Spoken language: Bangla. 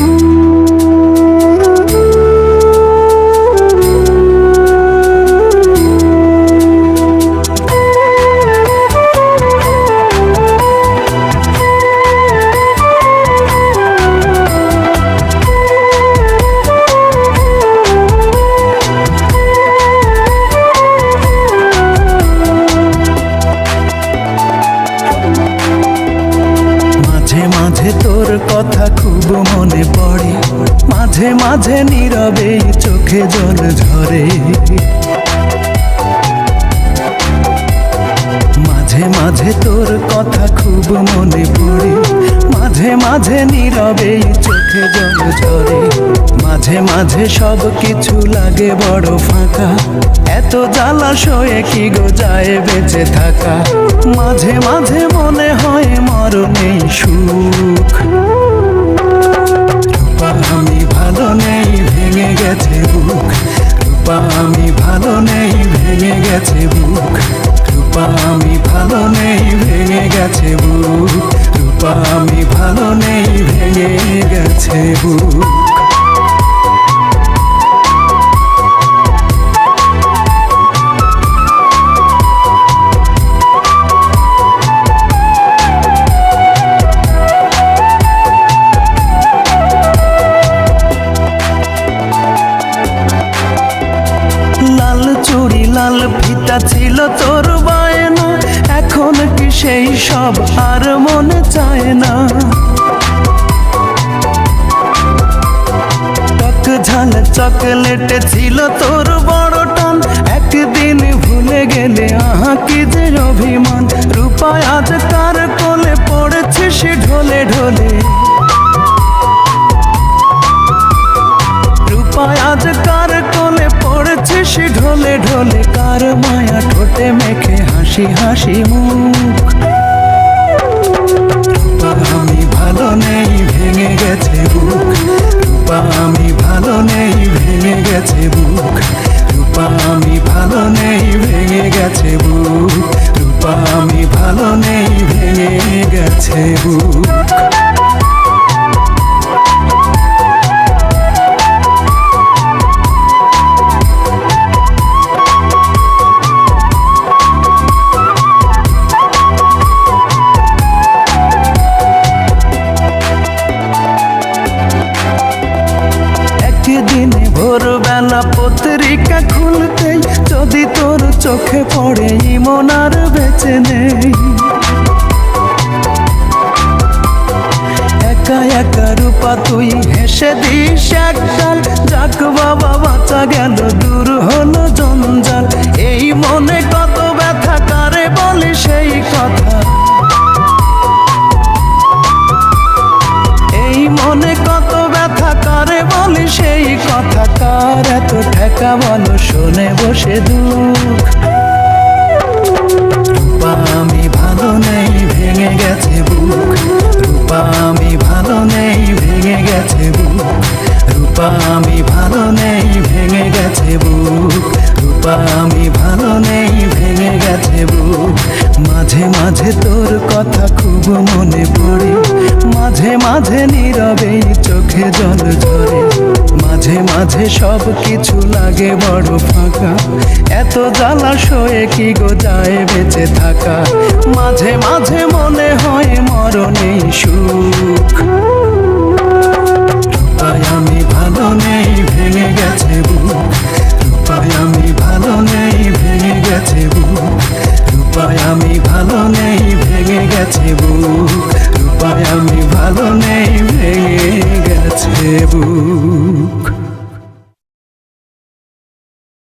মাঝে কথা খুব মনে পড়ে। মাঝে মাঝে নীরবে চোখে জল ঝরে। মাঝে মাঝে তোর কথা খুব মনে পড়ে। মাঝে মাঝে নীরবে চোখে জল ঝরে। মাঝে মাঝে সব কিছু লাগে বড় ফাঁকা। এত জ্বালাশয়ে কি গো যায় বেঁচে থাকা? মাঝে মাঝে মনে হয় মরণে ভালো নেই, ভেঙে গেছে বুক। রূপা, আমি ভালো নেই, ভেঙে গেছে বুক। রূপা, আমি ভালো নেই, ভেঙে গেছে বুক। তোর বায়না এখন কি সেই সব আর মনে চায় না? টক ঝাল চকলেট ছিল তোর বড় টান। একদিন ভুলে গেলে, আহা কি যে অভিমান। রূপায় আজ কার কোলে পড়েছে সে ঢোলে ঢোলে। পড়েছে সে ঢোলে ঢোলে, কার মায়া ঠোঁটে মেখে হাসি হাসি মুখ। আমি ভালো নেই, ভেঙে গেছে বুক। রূপা, আমি ভালো নেই, ভেঙে গেছে বুক। রূপা, আমি ভালো নেই, ভেঙে গেছে বুক। রূপা, আমি ভালো নেই, ভেঙে গেছে বুক। পত্রিকা খুলতেই যদি তোর চোখে পড়ে ইমন আর বেঁচে নেই। একা একা রূপা, তুই হেসে দিস একটাল যাক বাবা, বাঁচা গেল দূর হলো জঞ্জাল। এই মনে কত ব্যথা, কারে বলে সেই কথা? এই মনে কত ব্যথা, কারে বলি সেই কথা? কার এত ঠেকা বলো শোনে বসে দুঃখ। রূপা, আমি ভালো নেই, ভেঙে গেছে বুক। রূপা, আমি ভালো নেই, ভেঙে গেছে বুক। মাঝে মাঝে তোর কথা খুব মনে পড়ে। মাঝে মাঝে নীরবে চোখে জল ঝরে। মাঝে মাঝে সব কিছু লাগে বড় ফাঁকা। এত জ্বালাশয়ে কি গো যায় বেঁচে থাকা? মাঝে মাঝে মনে